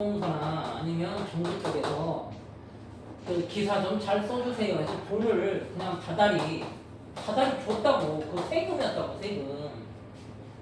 공사나 아니면 정부 쪽에서 그 기사 좀 잘 써주세요 해서 돈을 그냥 다달이 다달이 줬다고. 그 세금이었다고 세금.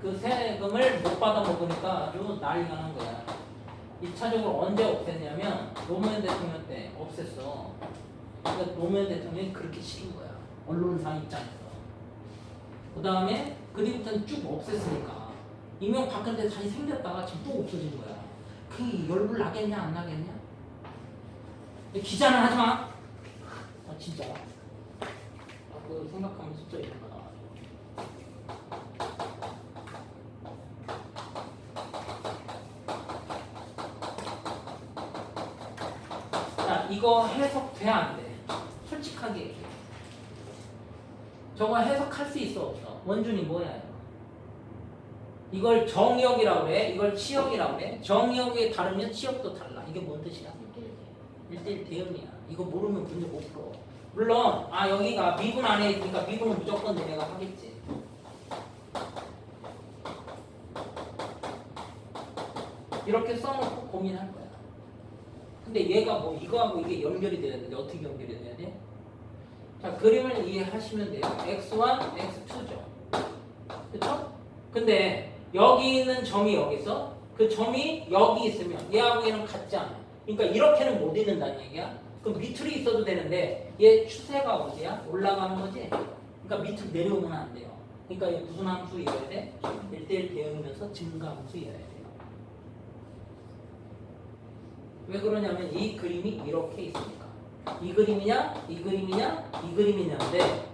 그 세금을 못 받아 먹으니까 아주 난리가 난 거야. 2차적으로 언제 없앴냐면 노무현 대통령 때 없앴어. 그러니까 노무현 대통령이 그렇게 싫은 거야 언론사 입장에서. 그 다음에 그뒤부터는 쭉 없앴으니까. 이명박근혜 때 다시 생겼다가 지금 또 없어진 거야 그 열불 나겠냐 안 나겠냐? 기자는 하지 마. 아 진짜. 아, 그 생각하면 진짜 이런 거 나와요. 자 이거 해석 돼 안 돼? 솔직하게 얘기해. 저거 해석할 수 있어 없어? 원준이 뭐야 이걸 정의역이라고 그래. 이걸 치역이라고 그래. 정의역이 다르면 치역도 달라. 이게 뭔 뜻이야? 1대1 대응이야. 이거 모르면 문제 못 풀어. 물론 아 여기가 미분 안에 있으니까 미분은 무조건 내가 하겠지. 이렇게 써놓고 고민할 거야. 근데 얘가 뭐 이거하고 이게 연결이 돼야 되는데 어떻게 연결이 돼야 돼? 자 그림을 이해하시면 돼요. x1, x2죠. 그렇죠? 근데 여기 있는 점이 여기 있어. 그 점이 여기 있으면 얘하고 얘는 같지 않아. 그러니까 이렇게는 못 읽는다는 얘기야. 그럼 밑으로 있어도 되는데 얘 추세가 어디야? 올라가는 거지. 그러니까 밑으로 내려오면 안 돼요. 그러니까 얘 무슨 함수 이어야 돼? 1대1 대응이면서 증가함수 이어야 돼요. 왜 그러냐면 이 그림이 이렇게 있으니까. 이 그림이냐? 이 그림이냐? 이 그림이냐인데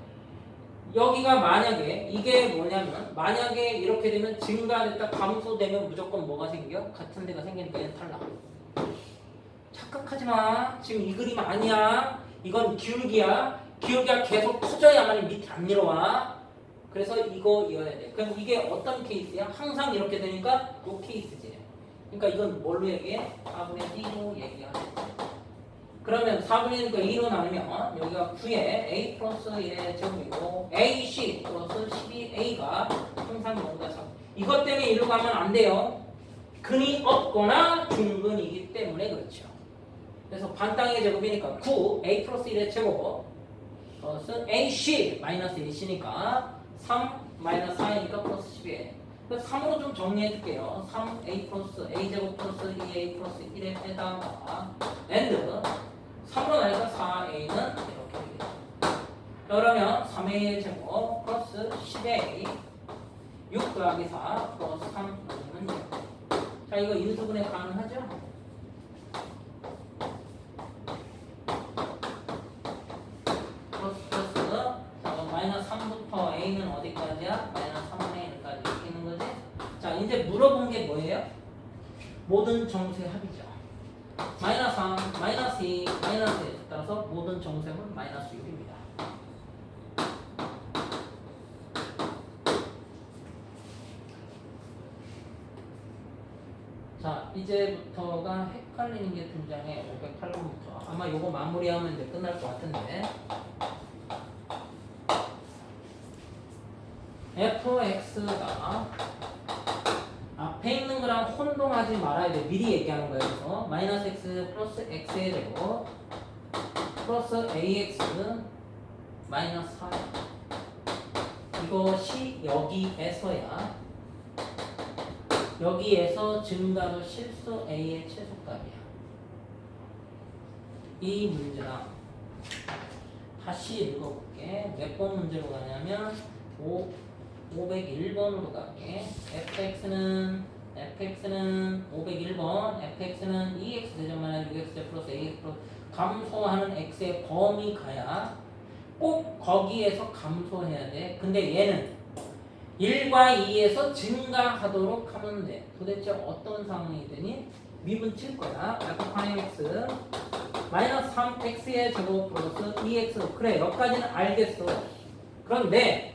여기가 만약에 이게 뭐냐면 만약에 이렇게 되면 증가됐다 감소되면 무조건 뭐가 생겨? 같은 데가 생기니까 얘는 탈락. 착각하지 마. 지금 이 그림 아니야. 이건 기울기야. 기울기가 계속 커져야만 밑에 안 내려와. 그래서 이거 이어야 돼. 그럼 이게 어떤 케이스야? 항상 이렇게 되니까 요 케이스지. 그러니까 이건 뭘로 얘기해? 4분의 1로 얘기하는 거야. 그러면 4분의 1과 2로 나누면 여기가 9에 a 플러스 1의 제곱이고 ac 플러스 12a가 항상 0과 3 이것 때문에 1로 가면 안 돼요. 근이 없거나 중근이기 때문에 그렇죠. 그래서 반땅의 제곱이니까 9 a 플러스 1의 제곱 플러스 ac 마이너스 1이니까 3 마이너스 4이니까 플러스 12 그래서 3으로 좀 정리해 줄게요. 3a 플러스 a 제곱 플러스 2a 플러스 1에다가 and 3으로 나니까 4a는 이렇게 되겠죠. 그러면 3a 제곱 플러스 10a 6 더하기 4 플러스 3 넣으면. 자 이거 인수분해 가능하죠? 플러스 플러스 자 그럼 마이너스 3부터 a는 어디까지야? 마이너스 3분의 1까지 이렇게 있는 거지? 자 이제 물어본 게 뭐예요? 모든 정수의 합이죠. 마이너스 3, 마이너스 2, 마이너스 1 따라서 모든 정수는 마이너스 6입니다. 자 이제부터가 헷갈리는 게 등장해 508번부터 아마 요거 마무리하면 이제 끝날 것 같은데 fx가 앞에 있는 거랑 혼동하지 말아야 돼. 미리 얘기하는 거예요. 그래서 마이너스 x 플러스 x의 제곱 플러스 ax 마이너스 4 이것이 여기에서야 여기에서 증가로 실수 a의 최소값이야. 이 문제랑 다시 읽어볼게. 몇 번 문제로 가냐면 5, 501번으로 갈게. Fx는 fx는 501번 fx는 2x 대전만한 6x 플러스 ax 플러스 감소하는 x의 범위 가야 꼭 거기에서 감소해야 돼. 근데 얘는 1과 2에서 증가하도록 하면 돼. 도대체 어떤 상황이 되니? 미분 칠 거야. f 파인 x 마이너스 3x의 제곱 플러스 2x 그래 여기까지는 알겠어. 그런데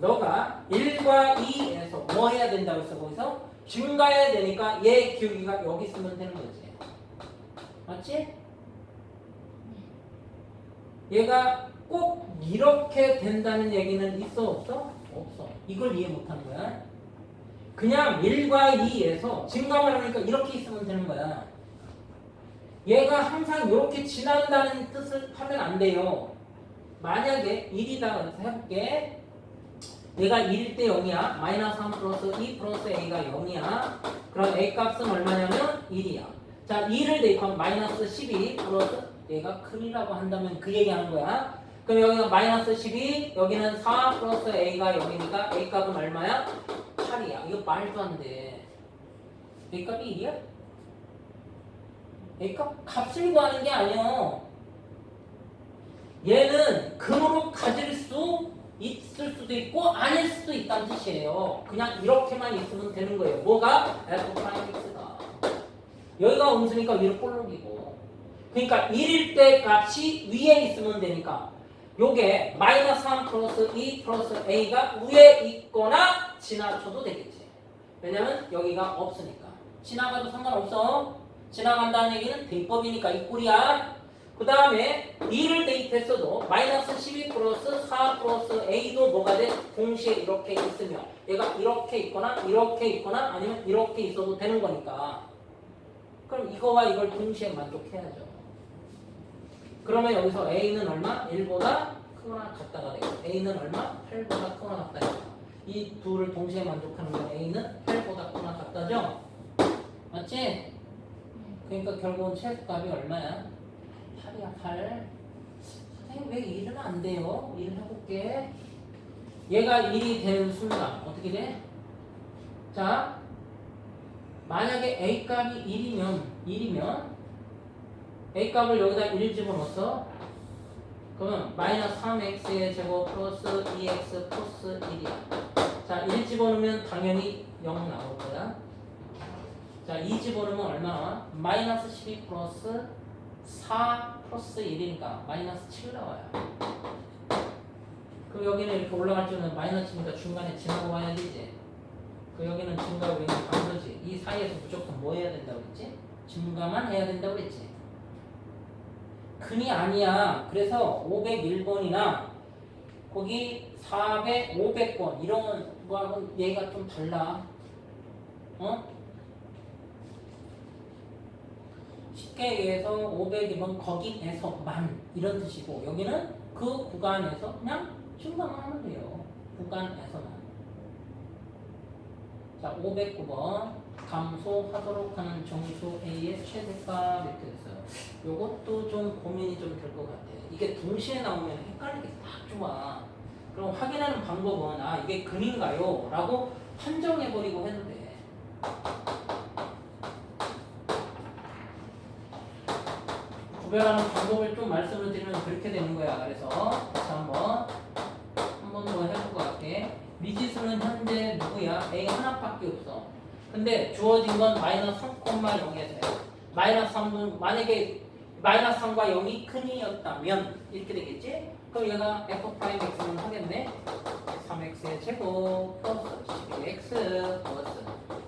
너가 1과 2에서 뭐 해야 된다고 했어 거기서 증가해야 되니까 얘 기울기가 여기 있으면 되는 거지 맞지? 얘가 꼭 이렇게 된다는 얘기는 있어 없어? 없어 이걸 이해 못하는 거야 그냥 1과 2에서 증가만 하니까 이렇게 있으면 되는 거야 얘가 항상 이렇게 지난다는 뜻을 하면 안 돼요. 만약에 1이다 그래서 해볼게. 1일 때 0이야. 마이너스 3 플러스 2 플러스 a가 0이야. 그럼 a 값은 얼마냐면 1이야. 자, 2를 대입하면 마이너스 12 플러스 얘가 큰이라고 한다면 그 얘기하는 거야. 그럼 여기가 마이너스 12, 여기는 4 플러스 a가 0이니까 a 값은 얼마야? 8이야. 이거 말도 안 돼. a 값이 1이야? a 값 값을 구하는 게 아니야. 얘는 근으로 가질 수 있을 수도 있고 아닐 수도 있다는 뜻이에요. 그냥 이렇게만 있으면 되는 거예요. 뭐가? x가. 여기가 음수니까 위로 볼록이고. 그러니까 1일 때 값이 위에 있으면 되니까 요게 마이너스 3 플러스 2 플러스 a가 위에 있거나 지나쳐도 되겠지. 왜냐면 여기가 없으니까. 지나가도 상관없어. 지나간다는 얘기는 대입법이니까 이 꼴이야. 그 다음에 2를 대입했어도 마이너스 12 플러스 4 플러스 a도 뭐가 돼? 동시에 이렇게 있으며 얘가 이렇게 있거나 이렇게 있거나 아니면 이렇게 있어도 되는 거니까 그럼 이거와 이걸 동시에 만족해야죠. 그러면 여기서 a는 얼마? 1보다 크거나 같다가 되고 a는 얼마? 8보다 크거나 같다. 이 둘을 동시에 만족하는 건 a는 8보다 크거나 같다죠? 맞지? 그러니까 결국은 최소값이 얼마야? 8이야 8 선생님 왜 1은 안 돼요? 1을 해볼게 얘가 1이 되는 순간 어떻게 돼? 자 만약에 A값이 1이면 1이면 A값을 여기다 1 집어넣었어 그러면 마이너스 3x의 제곱 플러스 2x 플러스 1이야 자 1 집어넣으면 당연히 0 나올 거야 자, 2 집어넣으면 얼마 나와? 마이너스 12 플러스 4 플러스 1이니까 마이너스 7 나와요. 그럼 여기는 이렇게 올라갈 때는 마이너스니까 중간에 지나고 와야 되지. 그 여기는 증가 여기는 감소지. 이 사이에서 무조건 뭐 해야 된다고 그랬지? 증가만 해야 된다고 그랬지. 근이 아니야. 그래서 501번이나 거기 400, 500번 이런 거하고는 얘가 좀 달라. 어? 쉽게 얘기해서 500이면 거기에서만 이런 뜻이고 여기는 그 구간에서 그냥 증가만 하면 돼요. 구간에서만. 자, 509번 감소하도록 하는 정수 A의 최대값 이렇게 됐어요. 요것도 좀 고민이 좀 될 것 같아요. 이게 동시에 나오면 헷갈리게 딱 좋아. 그럼 확인하는 방법은 아 이게 근인가요? 라고 판정해버리고 해도 돼. 구별하는 방법을 좀 말씀을 드리면 그렇게 되는 거야. 그래서 다시 한번 한 번더것 같게. 미지수는 현재 누구야? A 하나밖에 없어. 근데 주어진 건 마이너스 3,0에서요. 마이너스 3은 만약에 마이너스 3과 0이 큰이었다면 이렇게 되겠지? 그럼 얘가 f'(x는 하겠네. 3x의 제곱 플러스 12x 플러스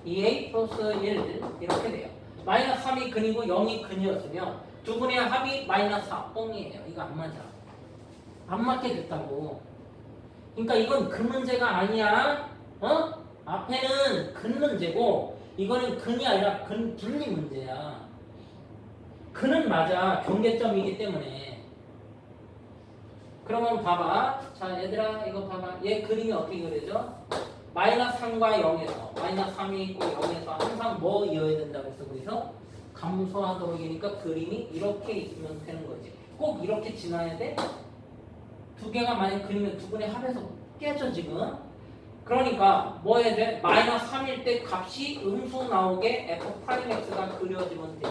2a 플러스 1 이렇게 돼요. 마이너스 3이 근이고 0이 근이었으면 두 분의 합이 마이너스 4 뻥이에요. 이거 안 맞아. 안 맞게 됐다고. 그러니까 이건 근 문제가 아니야. 어? 앞에는 근 문제고 이거는 근이 아니라 근 분리 문제야. 근은 맞아. 경계점이기 때문에. 그러면 봐봐. 자, 얘들아 이거 봐봐. 얘 그림이 어떻게 그려져? 마이너스 3과 0에서 마이너스 3이 있고 0에서 항상 뭐 이어야 된다고 해서 거기서 감소하도록이니까 그림이 이렇게 있으면 되는 거지. 꼭 이렇게 지나야 돼? 두 개가 만약 그리면 두 분의 합에서 깨져 지금. 그러니까 뭐 해야 돼? 마이너스 3일 때 값이 음수 나오게 f 프라임 x가 그려지면 돼.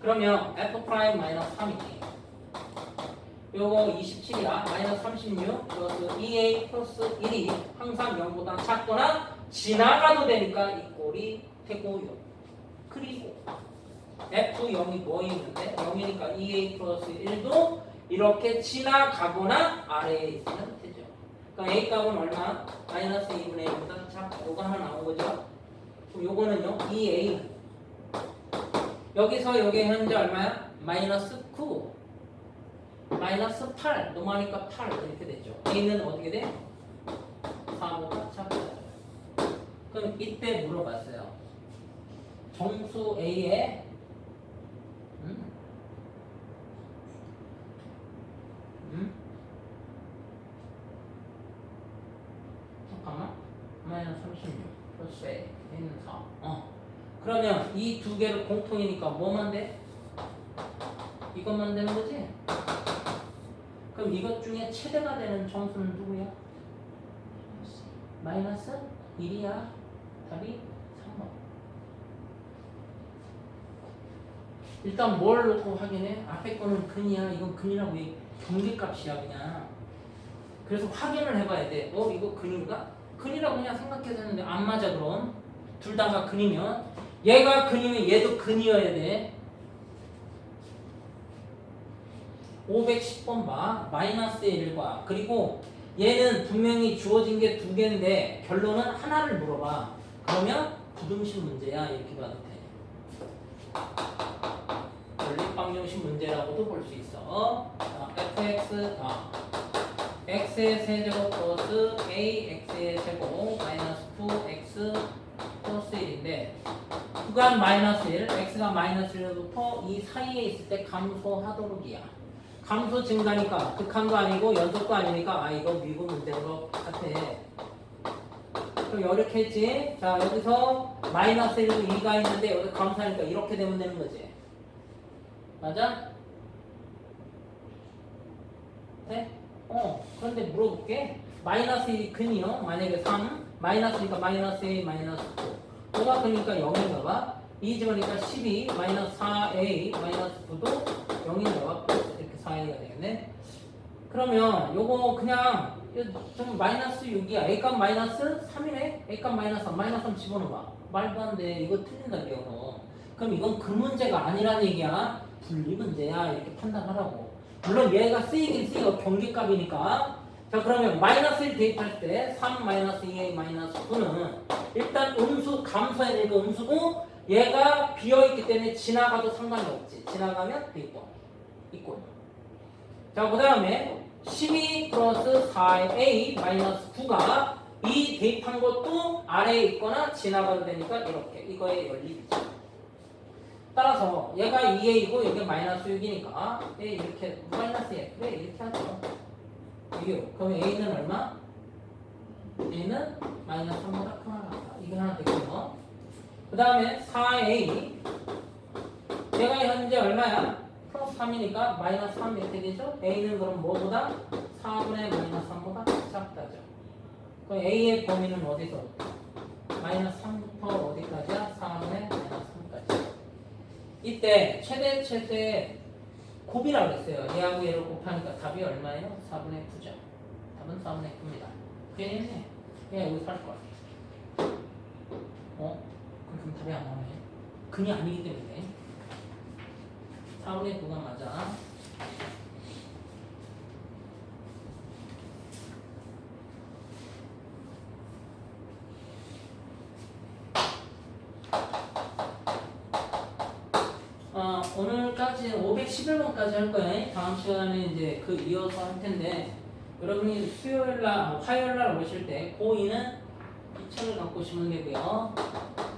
그러면 f 프라임 마이너스 3이지. 요거 27이야. 마이너스 36 플러스 2a 플러스 1이 항상 0보다 작거나 지나가도 되니까 이 꼴이 되고요. 그리고 F0이 뭐 있는데 0이니까 2a 플러스 1도 이렇게 지나가거나 아래에 있으면 되죠. 그러니까 a 값은 얼마? 마이너스 2분의 1보다 작고 요거 하나 나온 거죠. 그럼 요거는요 2a 여기서 여기 현재 얼마야? 마이너스 9 마이너스 8 너무하니까 8 이렇게 됐죠. a는 어떻게 돼? 4보다 작다. 그럼 이때 물어봤어요. 정수 A의 음? 음? 잠깐만 마이너스 36 플러스 A는 4 어. 그러면 이 두 개를 공통이니까 뭐만 돼? 이것만 되는 거지? 그럼 이것 중에 최대가 되는 정수는 누구야? 마이너스 1이야 답이 일단 뭘 놓고 확인해? 앞에 거는 근이야. 이건 근이라고 해. 경계값이야 그냥. 그래서 확인을 해봐야 돼. 어 이거 근인가? 근이라고 그냥 생각해서 했는데 안 맞아 그럼. 둘 다가 근이면 얘가 근이면 얘도 근이어야 돼. 510번 봐. 마이너스의 1과 그리고 얘는 분명히 주어진 게 두 개인데 결론은 하나를 물어봐. 그러면 부등식 문제야 이렇게 봐도 돼. 연립방정식 문제라고도 볼 수 있어. 자, fx 다 x의 세제곱 플러스 ax의 제곱 마이너스 2x 플러스 1인데 구간 마이너스 1, x가 마이너스 1부터 이 사이에 있을 때 감소하도록이야. 감소 증가니까 극한도 아니고 연속도 아니니까 아 이거 미분 문제인 것 같아. 이렇게 했지. 자 여기서 마이너스 1도 2가 있는데 여기 감소하니까 이렇게 되면 되는 거지. 맞아? 네? 어 그런데 물어볼게. 마이너스 1이 근이요. 만약에 3 마이너스니까 마이너스 1 마이너스 9 5가 그러니까 0인가 봐. 2 집으니까 12 마이너스 4a 마이너스 9도 0인가 봐. 이렇게 4a가 되겠네. 그러면 요거 그냥 좀 마이너스 6이야. A값 마이너스 3이네? A값 마이너스 3, 마이너스 3 집어넣어봐. 말도 안 돼. 이거 틀린다, 이거. 그럼 이건 그 문제가 아니라는 얘기야. 분리 문제야. 이렇게 판단하라고. 물론 얘가 쓰이긴 쓰여. 경계값이니까. 자, 그러면 마이너스 1 대입할 때 3 마이너스 2a 마이너스 9는 일단 음수, 감소해야 되니까 음수고 얘가 비어있기 때문에 지나가도 상관이 없지. 지나가면 대입권. 있고. 자, 그 다음에 12 플러스 4a 마이너스 9가 이 대입한 것도 아래에 있거나 지나가도 되니까 이렇게 이거의 연립이죠. 따라서 얘가 2a이고 여기 마이너스 6이니까 a 이렇게 마이너스 1 그래 이렇게 하죠. 6 그럼 a는 얼마? a는 마이너스 3보다 크나 같다. 이게 하나 되고요. 그 다음에 4a 얘가 현재 얼마야? 플러스 3이니까 마이너스 3 이렇게 되죠? A는 그럼 뭐보다? 4분의 마이너스 3보다 작다죠. 그럼 A의 범위는 어디서? 마이너스 3부터 어디까지야? 4분의 마이너스 3까지. 이 때 최대 최대 곱이라고 했어요. 얘하고 얘를 곱하니까 답이 얼마예요? 4분의 9죠. 답은 4분의 9입니다. 괜히 했네. 그냥 여기 살 거야. 어? 그럼 답이 안 나오네. 근이 아니기 때문에. 4분의 9가 맞아. 어, 오늘까지 511번까지 할 거예요. 다음 시간에 이제 그 이어서 할 텐데 여러분이 수요일 날, 화요일 날 오실 때 고2는 2천을 갖고 오시면 되고요.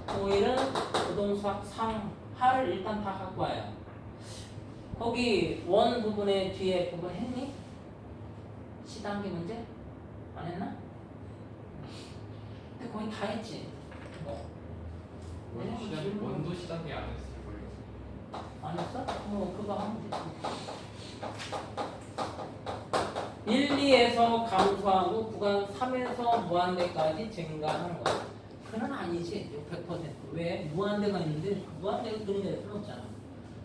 고1은 부동수학 상 하를 일단 다 갖고 와요. 거기 원 부분의 뒤에 부분 했니? 시단계 문제? 안 했나? 근데 거의 다 했지. 원도 시단 원도 시단계 안 했을 거예요. 안 했어? 뭐 그거 하면 되지. 1, 2에서 감소하고 구간 3에서 무한대까지 증가하는 거야. 그건 아니지. 100%. 왜? 무한대가 있는데 무한대가 그런 게 필요 없잖아.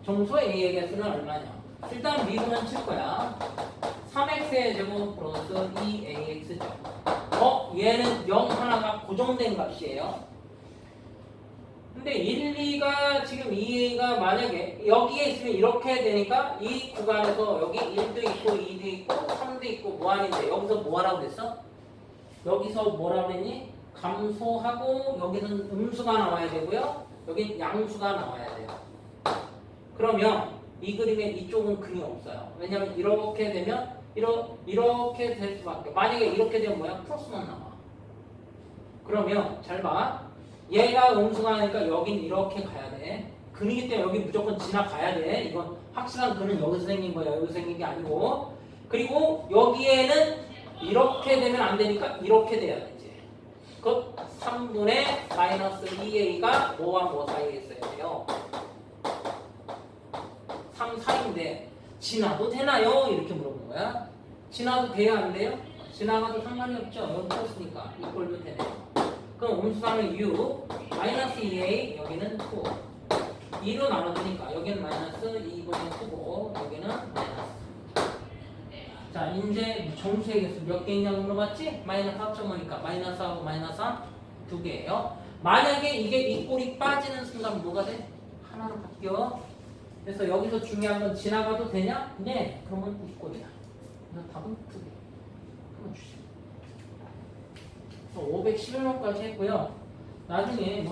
정수 A의 개수는 얼마냐? 일단 미분은 칠 거야. 3x의 제곱 플러스 2ax죠. 어? 얘는 0 하나가 고정된 값이에요. 근데 1, 2가 지금 2가 만약에 여기에 있으면 이렇게 되니까 이 구간에서 여기 1도 있고 2도 있고 3도 있고 무한인데 여기서 뭐 하라고 그랬어? 여기서 뭐라고 그랬니? 감소하고 여기는 음수가 나와야 되고요. 여기 양수가 나와야 돼요. 그러면 이 그림에 이쪽은 근이 없어요. 왜냐면 이렇게 되면 이러, 이렇게 될 수밖에. 만약에 이렇게 되면 뭐야? 플러스만 나와. 그러면 잘 봐. 얘가 음수가 하니까 여긴 이렇게 가야 돼. 근이기 때문에 여기 무조건 지나가야 돼. 이건 확실한 근은 여기서 생긴 거야. 여기서 생긴 게 아니고. 그리고 여기에는 이렇게 되면 안 되니까 이렇게 돼야 되지. 그 3분의 마이너스 2a가 뭐와 뭐 사이에 있어야 돼요? 3, 4인데 지나도 되나요? 이렇게 물어본 거야. 지나도 돼야 안 돼요? 지나가도 상관이 없죠. 여기 떴으니까 이꼴도 되네요. 그럼 음수상은 u 마이너스 2a 여기는 2 2로 나눠주니까 여기는 마이너스 2분의 9고 여기는 마이너스. 자 이제 정수의 개수 몇 개냐고 물어봤지? 마이너스 4.5니까 마이너스 하고 마이너스 두 개예요. 만약에 이게 이 꼴이 빠지는 순간 뭐가 돼? 하나로 바뀌어. 그래서 여기서 중요한 건 지나가도 되냐? 네. 그러면 9꼴이야. 그래서 답은 9 511번까지 했고요. 나중에 뭐